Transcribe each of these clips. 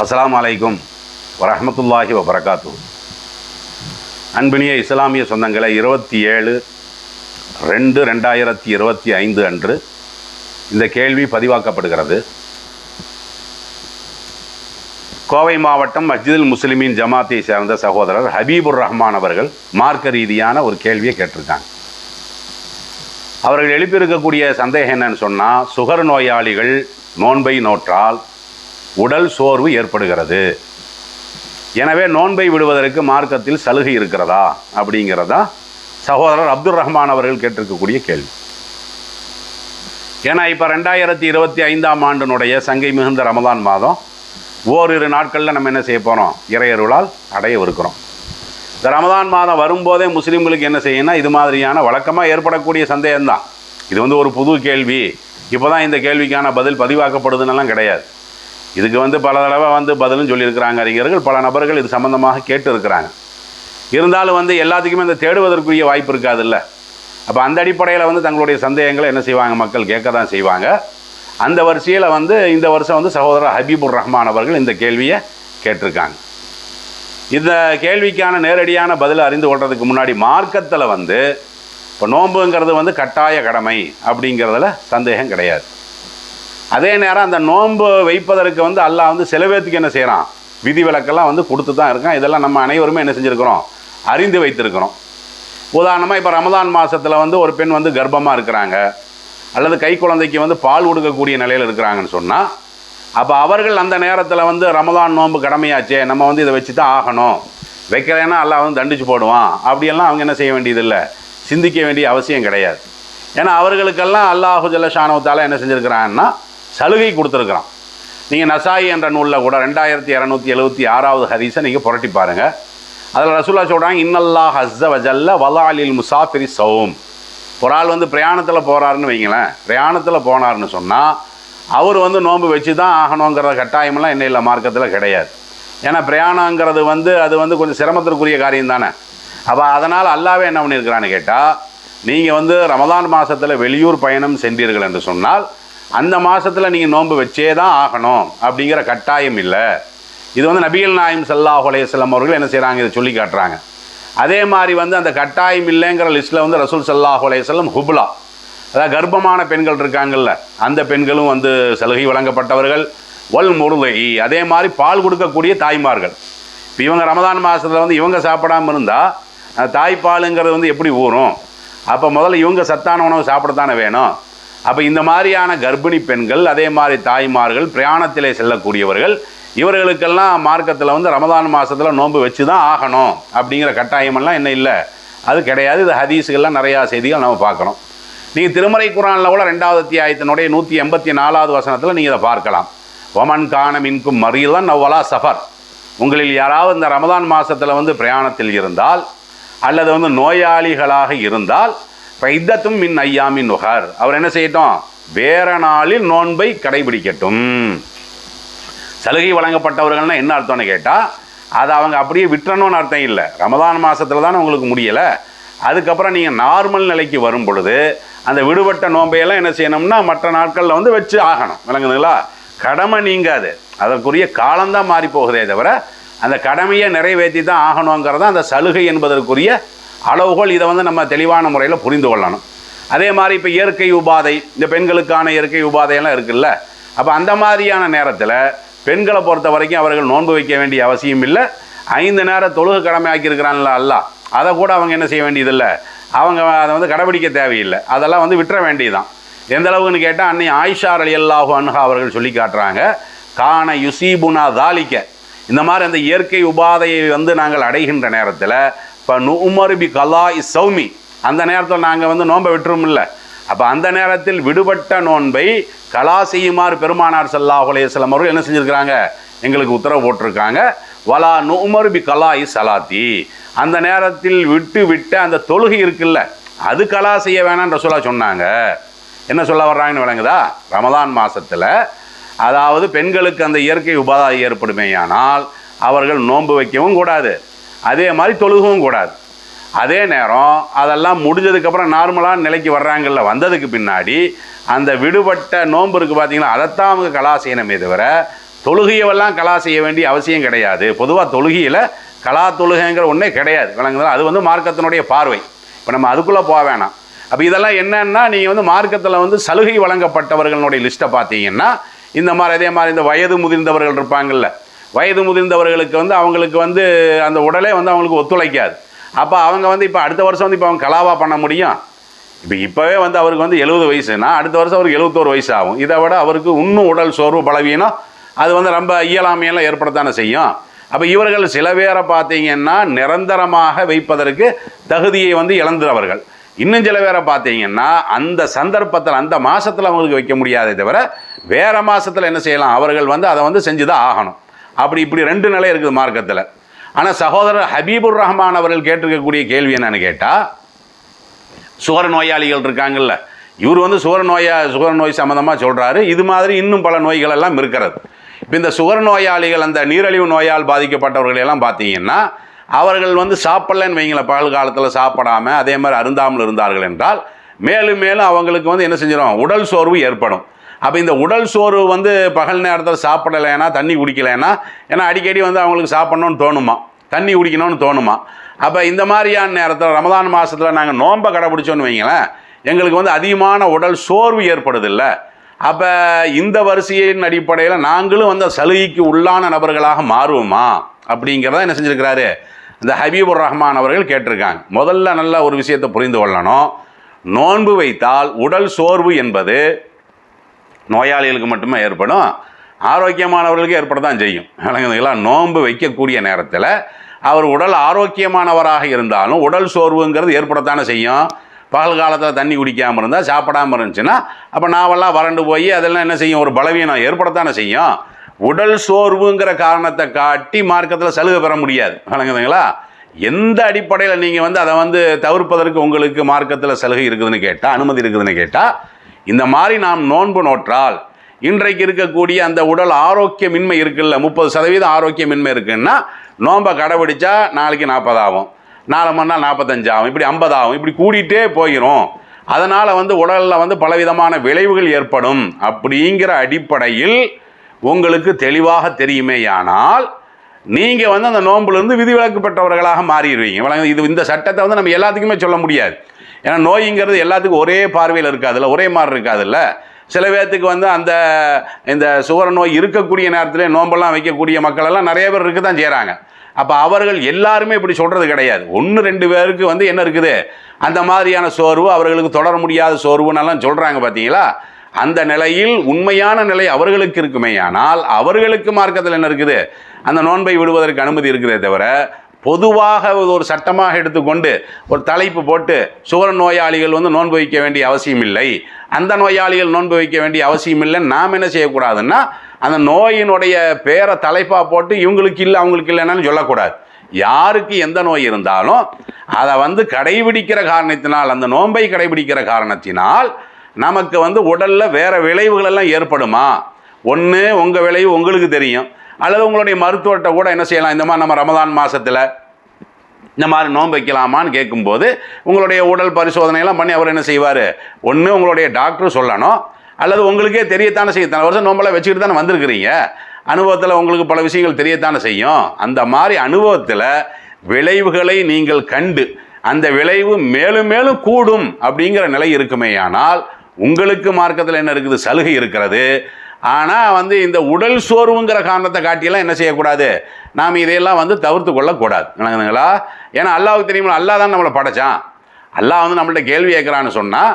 அஸ்லாம் அலைக்கும் வரமத்துல்லாஹி வபரகாத்து அன்பினிய இஸ்லாமிய சொந்தங்களை இருபத்தி ஏழு ரெண்டு ரெண்டாயிரத்தி இருபத்தி ஐந்து அன்று இந்த கேள்வி பதிவாக்கப்படுகிறது. கோவை மாவட்டம் மஸ்ஜிதுல் முஸ்லிமின் ஜமாத்தை சேர்ந்த சகோதரர் ஹபீபுர் ரஹ்மான் அவர்கள் மார்க்க ரீதியான ஒரு கேள்வியை கேட்டிருக்காங்க. அவர்கள் எழுப்பியிருக்கக்கூடிய சந்தேகம் என்னன்னு சொன்னால் சுகர் நோயாளிகள் நோன்பை நோற்றால் உடல் சோர்வு ஏற்படுகிறது. எனவே நோன்பை விடுவதற்கு மார்க்கத்தில் சலுகை இருக்கிறதா? அப்படிங்கிறதா சகோதரர் அப்துல் ரஹ்மான் அவர்கள் கேட்டிருக்கக்கூடிய கேள்வி. ஏன்னா இப்போ ரெண்டாயிரத்தி இருபத்தி ஐந்தாம் ஆண்டினுடைய சங்கை மிகுந்த ரமதான் மாதம் ஓரிரு நாட்களில் நம்ம என்ன செய்ய போகிறோம் இறையருளால் அடையவிருக்கிறோம் இந்த ரமதான் மாதம் வரும்போதே முஸ்லீம்களுக்கு என்ன செய்யணும் இது மாதிரியான வழக்கமாக ஏற்படக்கூடிய சந்தேகம்தான். இது வந்து ஒரு புது கேள்வி. இப்போ தான் இந்த கேள்விக்கான பதில் பதிவாக்கப்படுதுன்னெல்லாம் கிடையாது. இதுக்கு வந்து பல தடவை வந்து பதிலும் சொல்லியிருக்கிறாங்க அறிஞர்கள். பல நபர்கள் இது சம்மந்தமாக கேட்டு இருக்கிறாங்க இருந்தாலும் வந்து எல்லாத்துக்குமே இந்த தேடுவதற்குரிய வாய்ப்பு இருக்காதுல்ல. அப்போ அந்த அடிப்படையில் வந்து தங்களுடைய சந்தேகங்களை என்ன செய்வாங்க மக்கள்? கேட்க தான் செய்வாங்க. அந்த வரிசையில் வந்து இந்த வருஷம் வந்து சகோதரர் ஹபீபுர் ரஹ்மான் அவர்கள் இந்த கேள்வியை கேட்டிருக்காங்க. இந்த கேள்விக்கான நேரடியான பதிலை அறிந்து கொள்றதுக்கு முன்னாடி மார்க்கத்தில் வந்து இப்போ நோன்புங்கிறது வந்து கட்டாய கடமை அப்படிங்கிறதுல சந்தேகம் கிடையாது. அதே நேரம் அந்த நோன்பு வைப்பதற்கு வந்து அல்லாஹ் வந்து சில பேர்த்துக்கு என்ன செய்கிறான் விதி விலக்கெல்லாம் வந்து கொடுத்து தான் இருக்கான். இதெல்லாம் நம்ம அனைவருமே என்ன செஞ்சுருக்கிறோம்? அறிந்து வைத்திருக்கிறோம். உதாரணமாக இப்போ ரமதான் மாதத்தில் வந்து ஒரு பெண் வந்து கர்ப்பமாக இருக்கிறாங்க. அல்லது கை குழந்தைக்கு வந்து பால் கொடுக்கக்கூடிய நிலையில் இருக்கிறாங்கன்னு சொன்னால் அப்போ அவர்கள் அந்த நேரத்தில் வந்து ரமதான் நோன்பு கடமையாச்சே நம்ம வந்து இதை வச்சு தான் ஆகணும். வைக்கலைன்னா அல்லாஹ் வந்து தண்டிச்சு போடுவான். அப்படியெல்லாம் அவங்க என்ன செய்ய வேண்டியதில்லை. சிந்திக்க வேண்டிய அவசியம் கிடையாது. ஏன்னா அவர்களுக்கெல்லாம் அல்லாஹு ஜல்லஷானவத்தால் என்ன செஞ்சுருக்கிறாங்கன்னா சலுகை கொடுத்துருக்குறான். நீங்கள் நசாயி என்ற நூலில் கூட ரெண்டாயிரத்தி இரநூத்தி எழுபத்தி ஆறாவது ஹதீஸை நீங்கள் புரட்டி பாருங்கள் அதில் ரசூல்லா சொல்கிறாங்க இன்னல்லா ஹஸ்ஸ வஜல்ல வலாலில் முசாஃபிரி சவும் ஒரு ஆள் வந்து பிரயாணத்தில் போகிறாருன்னு வைங்களேன் பிரயாணத்தில் போனார்னு சொன்னால் அவர் வந்து நோன்பு வச்சு தான் ஆகணுங்கிற கட்டாயமெல்லாம் என்ன இல்லை மார்க்கத்தில் கிடையாது. ஏன்னா பிரயாணங்கிறது வந்து அது வந்து கொஞ்சம் சிரமத்திற்குரிய காரியம் தானே. அப்போ அதனால் அல்லாவே என்ன பண்ணியிருக்கிறான்னு கேட்டால் நீங்கள் வந்து ரமதான் மாதத்தில் வெளியூர் பயணம் சென்றீர்கள் என்று சொன்னால் அந்த மாதத்தில் நீங்கள் நோன்பு வச்சே தான் ஆகணும் அப்படிங்கிற கட்டாயம் இல்லை. இது வந்து நபிகள் நாயம் சல்லாஹ் அலையம் அவர்கள் என்ன செய்கிறாங்க இதை சொல்லி காட்டுறாங்க. அதே மாதிரி வந்து அந்த கட்டாயம் இல்லைங்கிற லிஸ்ட்டில் வந்து ரசூல் சல்லாஹ் அலையம் ஹுப்லா. அதாவது கர்ப்பமான பெண்கள் இருக்காங்கல்ல அந்த பெண்களும் வந்து சலுகை வழங்கப்பட்டவர்கள். வல் முருகை அதே மாதிரி பால் கொடுக்கக்கூடிய தாய்மார்கள். இப்போ இவங்க ரமதான் மாதத்தில் வந்து இவங்க சாப்பிடாம இருந்தால் தாய்ப்பாலுங்கிறது வந்து எப்படி ஊறும்? அப்போ முதல்ல இவங்க சத்தான உணவு சாப்பிடத்தானே வேணும்? அப்போ இந்த மாதிரியான கர்ப்பிணி பெண்கள் அதே மாதிரி தாய்மார்கள் பிரயாணத்திலே செல்லக்கூடியவர்கள் இவர்களுக்கெல்லாம் மார்க்கத்தில் வந்து ரமதான் மாதத்தில் நோன்பு வச்சு தான் ஆகணும் அப்படிங்கிற கட்டாயமெல்லாம் என்ன இல்லை. அது கிடையாது. இது ஹதீஸுகள்லாம் நிறையா செய்திகள் நம்ம பார்க்குறோம் நீங்கள் திருமறை குரானில் கூட ரெண்டாவது அத்தியாயத்தினுடைய நூற்றி எண்பத்தி நாலாவது வசனத்தில் நீங்கள் இதை பார்க்கலாம். ஒமன் காணம் மின்கும் மறியலன் நவ்வலா சஃபர். உங்களில் யாராவது இந்த ரமதான் மாதத்தில் வந்து பிரயாணத்தில் இருந்தால் அல்லது வந்து நோயாளிகளாக இருந்தால் பைத்தத்தும் மின் ஐயாமின் நுகர். அவர் என்ன செய்யட்டும்? வேற நாளில் நோன்பை கடைபிடிக்கட்டும். சலுகை வழங்கப்பட்டவர்கள்னா என்ன அர்த்தம்னு கேட்டால் அதை அவங்க அப்படியே விட்டுறணும்னு அர்த்தம் இல்லை. ரமதான் மாதத்தில் தானே உங்களுக்கு முடியலை. அதுக்கப்புறம் நீங்கள் நார்மல் நிலைக்கு வரும் பொழுது அந்த விடுபட்ட நோன்பையெல்லாம் என்ன செய்யணும்னா மற்ற நாட்களில் வந்து வச்சு ஆகணும். விளங்குதுங்களா? கடமை நீங்காது. அதற்குரிய காலம்தான் மாறி போகுதே தவிர அந்த கடமையை நிறைவேற்றி தான் ஆகணுங்கிறதான் அந்த சலுகை என்பதற்குரிய அளவுகோல் இதை வந்து நம்ம தெளிவான முறையில் புரிந்து கொள்ளணும். அதே மாதிரி இப்போ இயற்கை உபாதை இந்த பெண்களுக்கான இயற்கை உபாதையெல்லாம் இருக்குல்ல. அப்போ அந்த மாதிரியான நேரத்தில் பெண்களை பொறுத்த வரைக்கும் அவர்கள் நோன்பு வைக்க வேண்டிய அவசியம் இல்லை. ஐந்து நேரம் தொழுகு கடமை ஆக்கியிருக்கிறான்ல அல்ல. அதை கூட அவங்க என்ன செய்ய வேண்டியதில்லை. அவங்க அதை வந்து கடைபிடிக்க தேவையில்லை. அதெல்லாம் வந்து விட்டுற வேண்டியதுதான். எந்த அளவுக்குன்னு கேட்டால் அன்னை ஆயிஷார் அலி அல்லாஹு அன்ஹா அவர்கள் சொல்லி காட்டுறாங்க கான யுசீபுனா தாலிக்க. இந்த மாதிரி அந்த இயற்கை உபாதையை வந்து நாங்கள் அடைகின்ற நேரத்தில் இப்போ நுமர் பி கலா இஸ் சௌமி. அந்த நேரத்தில் நாங்கள் வந்து நோன்பை விட்டுரும் இல்லை அப்போ அந்த நேரத்தில் விடுபட்ட நோன்பை கலா செய்யுமாறு பெருமானார் சல்லாஹ் அலையம் அவர்கள் என்ன செஞ்சுருக்கிறாங்க? எங்களுக்கு உத்தரவு போட்டிருக்காங்க. வலா நுமர் பி கலா இ சலாத்தி அந்த நேரத்தில் விட்டு விட்ட அந்த தொழுகை இருக்குல்ல அது கலா செய்ய வேணான்ற சொல்ல சொன்னாங்க. என்ன சொல்ல வர்றாங்கன்னு விளங்குதா? ரமதான் மாதத்தில் அதாவது பெண்களுக்கு அந்த இயற்கை உபாதை ஏற்படுமேயானால் அவர்கள் நோன்பு வைக்கவும் கூடாது. அதே மாதிரி தொழுகவும் கூடாது. அதே நேரம் அதெல்லாம் முடிஞ்சதுக்கப்புறம் நார்மலான நிலைக்கு வர்றாங்கல்ல வந்ததுக்கு பின்னாடி அந்த விடுபட்ட நோன்பு இருக்குது பார்த்தீங்களா அதைத்தான் அவங்க கலா செய்யணுமே தவிர தொழுகையெல்லாம் கலா செய்ய வேண்டிய அவசியம் கிடையாது. பொதுவாக தொழுகையில் கலா தொழுகைங்கிற ஒன்றே கிடையாது. விளங்குதா அது வந்து மார்க்கத்தினுடைய பார்வை. இப்போ நம்ம அதுக்குள்ளே போக வேணாம். அப்போ இதெல்லாம் என்னன்னா நீங்கள் வந்து மார்க்கத்தில் வந்து சலுகை வழங்கப்பட்டவர்களுடைய லிஸ்ட்டை பார்த்தீங்கன்னா இந்த மாதிரி அதே மாதிரி இந்த வயது முதிர்ந்தவர்கள் இருப்பாங்கல்ல வயது முதிர்ந்தவர்களுக்கு வந்து அவங்களுக்கு வந்து அந்த உடலே வந்து அவங்களுக்கு ஒத்துழைக்காது. அப்போ அவங்க வந்து இப்போ அடுத்த வருஷம் வந்து இப்போ அவங்க கலாவாக பண்ண முடியும்? இப்போ இப்போவே வந்து அவருக்கு வந்து எழுபது வயசுனா அடுத்த வருஷம் அவருக்கு எழுபத்தோரு வயசு ஆகும். இதை விட அவருக்கு இன்னும் உடல் சோர்வு பலவீனம். அது வந்து ரொம்ப இயலாமையெல்லாம் ஏற்படத்தானே செய்யும். அப்போ இவர்கள் சில பேரை பார்த்தீங்கன்னா நிரந்தரமாக வைப்பதற்கு தகுதியை வந்து இழந்துறவர்கள் இன்னும் சில பேரை பார்த்தீங்கன்னா அந்த சந்தர்ப்பத்தில் அந்த மாதத்தில் அவங்களுக்கு வைக்க முடியாதே தவிர வேறு மாதத்தில் என்ன செய்யலாம்? அவர்கள் வந்து அதை வந்து செஞ்சு தான் ஆகணும். அப்படி இப்படி ரெண்டு நிலை இருக்குது மார்க்கத்தில். ஆனால் சகோதரர் ஹபீபுர் ரஹ்மான் அவர்கள் கேட்டிருக்கக்கூடிய கேள்வி என்னன்னு கேட்டால் சுகர நோயாளிகள் இருக்காங்கல்ல. இவர் வந்து சுகர நோயா சுகர நோய் சம்மந்தமாக சொல்கிறாரு இது மாதிரி இன்னும் பல நோய்கள் எல்லாம் இருக்கிறது. இப்போ இந்த சுகர நோயாளிகள் அந்த நீரழிவு நோயால் பாதிக்கப்பட்டவர்கள் எல்லாம் பார்த்தீங்கன்னா அவர்கள் வந்து சாப்பிட்லன்னு வைங்களேன் பகல் காலத்தில் சாப்பிடாம அதே மாதிரி அருந்தாமல் இருந்தார்கள் என்றால் மேலும் மேலும் அவங்களுக்கு வந்து என்ன செஞ்சிடும் உடல் சோர்வு ஏற்படும். அப்போ இந்த உடல் சோர்வு வந்து பகல் நேரத்தில் சாப்பிடலைன்னா தண்ணி குடிக்கலைன்னா ஏன்னா அடிக்கடி வந்து அவங்களுக்கு சாப்பிட்ணுன்னு தோணுமா? தண்ணி குடிக்கணும்னு தோணுமா? அப்போ இந்த மாதிரியான நேரத்தில் ரமதான் மாதத்தில் நாங்கள் நோன்பை கடைப்பிடிச்சோன்னு வைங்களேன் எங்களுக்கு வந்து அதிகமான உடல் சோர்வு ஏற்படுதில்ல. அப்போ இந்த வரிசையின் அடிப்படையில் நாங்களும் வந்து சலுகைக்கு உள்ளான நபர்களாக மாறுவோமா? அப்படிங்கிறத என்ன செஞ்சுருக்கிறாரு இந்த ஹபீபுர் ரஹ்மான் அவர்கள் கேட்டிருக்காங்க. முதல்ல நல்ல ஒரு விஷயத்தை புரிந்து கொள்ளணும். நோன்பு வைத்தால் உடல் சோர்வு என்பது நோயாளிகளுக்கு மட்டுமே ஏற்படும் ஆரோக்கியமானவர்களுக்கு ஏற்பட தான் செய்யும். விளங்குதுங்களா? நோன்பு வைக்கக்கூடிய நேரத்தில் அவர் உடல் ஆரோக்கியமானவராக இருந்தாலும் உடல் சோர்வுங்கிறது ஏற்படத்தானே செய்யும். பகல் காலத்தில் தண்ணி குடிக்காமல் இருந்தால் சாப்பிடாம இருந்துச்சுன்னா அப்போ நாவெல்லாம் வறண்டு போய் அதெல்லாம் என்ன செய்யும்? ஒரு பலவீனம் ஏற்படத்தானே செய்யும். உடல் சோர்வுங்கிற காரணத்தை காட்டி மார்க்கத்தில் சலுகை பெற முடியாது. விளங்குதுங்களா? எந்த அடிப்படையில் நீங்கள் வந்து அதை வந்து தவிர்ப்பதற்கு உங்களுக்கு மார்க்கத்தில் சலுகை இருக்குதுன்னு கேட்டால் அனுமதி இருக்குதுன்னு கேட்டால் இந்த மாதிரி நாம் நோன்பு நோற்றால் இன்றைக்கு இருக்கக்கூடிய அந்த உடல் ஆரோக்கியமின்மை இருக்குல்ல முப்பது சதவீதம் ஆரோக்கியமின்மை இருக்குன்னா நோன்பை கடைபிடிச்சா நாளைக்கு நாற்பது ஆகும் நாலு மணி நாள் நாற்பத்தஞ்சு ஆகும் இப்படி ஐம்பது ஆகும் இப்படி கூடிட்டே போயிடும் அதனால் வந்து உடலில் வந்து பலவிதமான விளைவுகள் ஏற்படும். அப்படிங்கிற அடிப்படையில் உங்களுக்கு தெளிவாக தெரியுமேயானால் நீங்கள் வந்து அந்த நோன்புலேருந்து விதிவிலக்கு பெற்றவர்களாக மாறிடுவீங்க. வழங்க இது இந்த சட்டத்தை வந்து நம்ம எல்லாத்துக்குமே சொல்ல முடியாது. ஏன்னா நோய்ங்கிறது எல்லாத்துக்கும் ஒரே பார்வையில் இருக்காதுல்ல ஒரே மாதிரி இருக்காதுல்ல. சில பேர்த்துக்கு வந்து அந்த இந்த சுகர நோய் இருக்கக்கூடிய நேரத்திலே நோன்பெல்லாம் வைக்கக்கூடிய மக்கள் எல்லாம் நிறைய பேர் இருக்க தான் செய்கிறாங்க அப்போ அவர்கள் எல்லாருமே இப்படி சொல்கிறது கிடையாது. ஒன்று ரெண்டு பேருக்கு வந்து என்ன இருக்குது? அந்த மாதிரியான சோர்வு அவர்களுக்கு தொடர முடியாத சோர்வுன்னெல்லாம் சொல்கிறாங்க பார்த்தீங்களா அந்த நிலையில் உண்மையான நிலை அவர்களுக்கு இருக்குமே ஆனால் அவர்களுக்கு மார்க்கத்தில் என்ன இருக்குது? அந்த நோன்பை விடுவதற்கு அனுமதி இருக்கிறதே தவிர பொதுவாக ஒரு சட்டமாக எடுத்துக்கொண்டு ஒரு தலைப்பு போட்டு சுகர நோயாளிகள் வந்து நோன்பு வைக்க வேண்டிய அவசியம் இல்லை அந்த நோயாளிகள் நோன்பு வைக்க வேண்டிய அவசியம் இல்லைன்னு நாம் என்ன செய்யக்கூடாதுன்னா அந்த நோயினுடைய பேரை தலைப்பாக போட்டு இவங்களுக்கு இல்லை அவங்களுக்கு இல்லைன்னு சொல்லக்கூடாது. யாருக்கு எந்த நோய் இருந்தாலும் அதை வந்து கடைபிடிக்கிற காரணத்தினால் அந்த நோன்பை கடைபிடிக்கிற காரணத்தினால் நமக்கு வந்து உடலில் வேறு விளைவுகள் எல்லாம் ஏற்படுமா? ஒன்று உங்கள் விளைவு உங்களுக்கு தெரியும். அல்லது உங்களுடைய மருத்துவர்கிட்ட கூட என்ன செய்யலாம்? இந்த மாதிரி நம்ம ரமதான் மாதத்தில் இந்த மாதிரி நோன்பு வைக்கலாமான்னு கேட்கும்போது உங்களுடைய உடல் பரிசோதனையெல்லாம் பண்ணி அவர் என்ன செய்வார்? ஒன்று உங்களுடைய டாக்டர் சொல்லணும். அல்லது உங்களுக்கே தெரியத்தானே செய்யும். இத்தனை வருஷம் நோம்பெல்லாம் வச்சுக்கிட்டு தானே வந்திருக்கிறீங்க. அனுபவத்தில் உங்களுக்கு பல விஷயங்கள் தெரியத்தானே செய்யும். அந்த மாதிரி அனுபவத்தில் விளைவுகளை நீங்கள் கண்டு அந்த விளைவு மேலும் மேலும் கூடும் அப்படிங்கிற நிலை இருக்குமேயானால் உங்களுக்கு மார்க்கத்தில் என்ன இருக்குது? சலுகை இருக்கிறது. ஆனால் வந்து இந்த உடல் சோர்வுங்கிற காரணத்தை காட்டியெல்லாம் என்ன செய்யக்கூடாது? நாம் இதையெல்லாம் வந்து தவிர்த்து கொள்ளக்கூடாது. விளங்குதுங்களா? ஏன்னா அல்லாவுக்கு தெரியுமா அல்லாஹ் தான் நம்மளை படைச்சான். அல்லாஹ் வந்து நம்மள்ட்ட கேள்வி கேட்குறான்னு சொன்னால்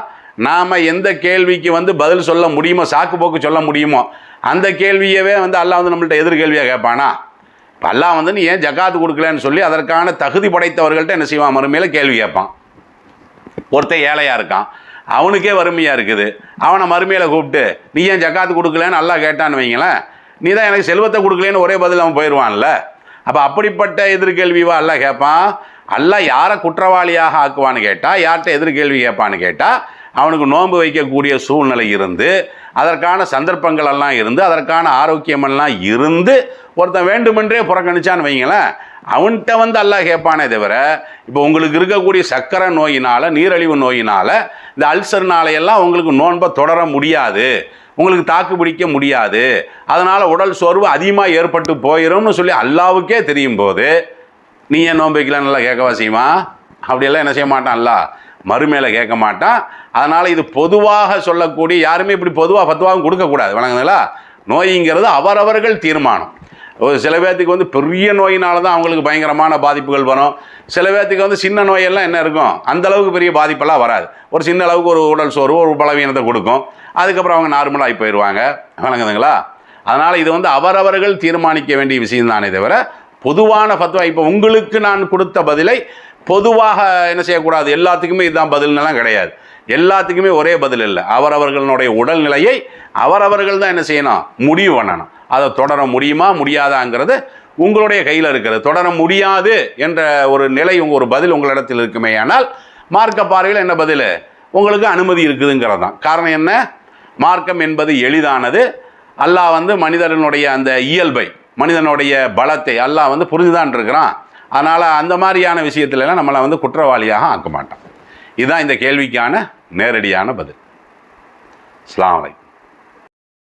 நாம் எந்த கேள்விக்கு வந்து பதில் சொல்ல முடியுமோ சாக்கு போக்கு சொல்ல முடியுமோ அந்த கேள்வியவே வந்து அல்லாஹ் வந்து நம்மள்ட்ட எதிர்கேள்வியாக கேட்பானா? இப்போ அல்லாஹ் வந்து நீ ஏன் ஜக்காத்து கொடுக்கலன்னு சொல்லி அதற்கான தகுதி படைத்தவர்கள்ட்ட என்ன செய்வான்? மறுமையில் கேள்வி கேட்பான். ஒருத்தன் ஏழையாக இருக்கான். அவனுக்கே வறுமையாக இருக்குது. அவனை மறுமையில் கூப்பிட்டு நீ ஏன் ஜக்காத்து கொடுக்கலன்னு நல்லா கேட்டான்னு வைங்களேன். நீ தான் எனக்கு செல்வத்தை கொடுக்கலன்னு ஒரே பதில் அவன் போயிடுவான்ல அப்போ அப்படிப்பட்ட எதிர்கேள்விவா அல்ல கேட்பான் அல்ல யாரை குற்றவாளியாக ஆக்குவான்னு கேட்டால் யார்கிட்ட எதிர்கேள்வி கேட்பான்னு கேட்டால் அவனுக்கு நோன்பு வைக்கக்கூடிய சூழ்நிலை இருந்து அதற்கான சந்தர்ப்பங்கள் எல்லாம் இருந்து அதற்கான ஆரோக்கியமெல்லாம் இருந்து ஒருத்தன் வேண்டுமென்றே புறக்கணிச்சான்னு வைங்களேன். அவன்கிட்ட வந்து அல்லாஹ் கேட்பானே தவிர இப்போ உங்களுக்கு இருக்கக்கூடிய சக்கரை நோயினால் நீரழிவு நோயினால் இந்த அல்சர்னாலையெல்லாம் உங்களுக்கு நோன்பை தொடர முடியாது. உங்களுக்கு தாக்கு பிடிக்க முடியாது. அதனால் உடல் சோர்வு அதிகமாக ஏற்பட்டு போயிடும்னு சொல்லி அல்லாவுக்கே தெரியும் போது நீ ஏன் நோன்பு வைக்கலன்னு நல்லா கேட்கவா செய்யுமா? அப்படியெல்லாம் என்ன செய்ய மாட்டான் அல்லா மறுமையில் கேட்க மாட்டான். அதனால் இது பொதுவாக சொல்லக்கூடிய யாருமே இப்படி பொதுவாக பத்துவாகவும் கொடுக்கக்கூடாது. வணங்குங்களா நோய்ங்கிறது அவரவர்கள் தீர்மானம். ஒரு சில பேர்த்துக்கு வந்து பெரிய நோயினால தான் அவங்களுக்கு பயங்கரமான பாதிப்புகள் வரும். சில பேர்த்துக்கு வந்து சின்ன நோயெல்லாம் என்ன இருக்கும்? அந்த அளவுக்கு பெரிய பாதிப்பெல்லாம் வராது. ஒரு சின்ன அளவுக்கு ஒரு உடல் சோர்வு ஒரு பலவீனத்தை கொடுக்கும். அதுக்கப்புறம் அவங்க நார்மலாகி போயிடுவாங்க வணங்குதுங்களா அதனால் இது வந்து அவரவர்கள் தீர்மானிக்க வேண்டிய விஷயம்தானே தவிர பொதுவான ஃபத்வா இப்போ உங்களுக்கு நான் கொடுத்த பதிலை பொதுவாக என்ன செய்யக்கூடாது? எல்லாத்துக்குமே இதுதான் பதில்னெல்லாம் கிடையாது. எல்லாத்துக்குமே ஒரே பதில் இல்லை. அவரவர்களுடைய உடல்நிலையை அவரவர்கள் தான் என்ன செய்யணும்? முடிவு பண்ணணும். அதை தொடர முடியுமா? முடியாதாங்கிறது உங்களுடைய கையில் இருக்கிறது. தொடர முடியாது என்ற ஒரு நிலை உங்கள் ஒரு பதில் உங்களிடத்தில் இருக்குமே ஆனால் மார்க்க பார்வையில் என்ன பதில்? உங்களுக்கு அனுமதி இருக்குதுங்கிறது தான் காரணம் என்ன? மார்க்கம் என்பது எளிதானது. அல்லாஹ் வந்து மனிதனுடைய அந்த இயல்பை மனிதனுடைய பலத்தை அல்லாஹ் வந்து புரிஞ்சுதான் இருக்கிறான். அதனால் அந்த மாதிரியான விஷயத்துலலாம் நம்மளை வந்து குற்றவாளியாக ஆக்க மாட்டான். இதுதான் இந்த கேள்விக்கான நேரடியான பதில். அஸ்லாம் வலைக்கம்